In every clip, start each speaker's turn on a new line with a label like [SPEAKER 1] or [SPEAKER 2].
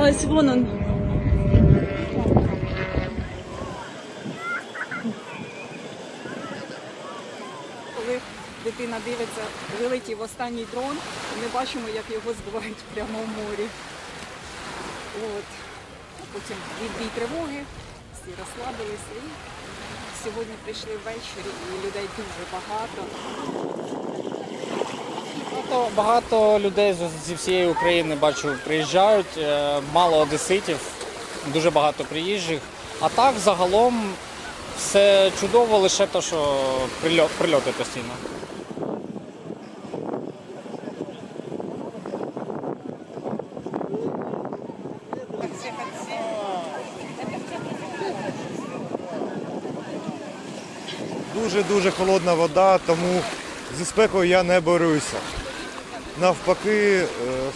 [SPEAKER 1] ось вон он.
[SPEAKER 2] Коли дитина дивиться, вилетів останній дрон, ми бачимо, як його збивають прямо в морі. От. Потім відбій тривоги, всі розслабилися. І сьогодні прийшли ввечері, і людей дуже багато.
[SPEAKER 3] Багато, багато людей зі всієї України бачу приїжджають, е, мало одеситів, дуже багато приїжджих. А так загалом все чудово, лише те, що прильот, прильоти постійно.
[SPEAKER 4] Дуже-дуже холодна вода, тому зі спекою я не борюся. Навпаки, е,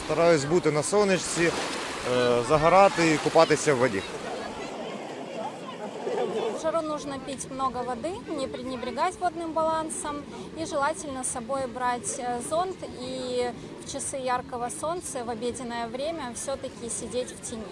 [SPEAKER 4] стараюсь бути на сонечці, е, загорати і купатися в воді.
[SPEAKER 5] В жару нужно пить много воды, не пренебрегать водным балансом и желательно с собой брать э, зонт и в часы яркого солнца в обеденное время все-таки сидеть в тени.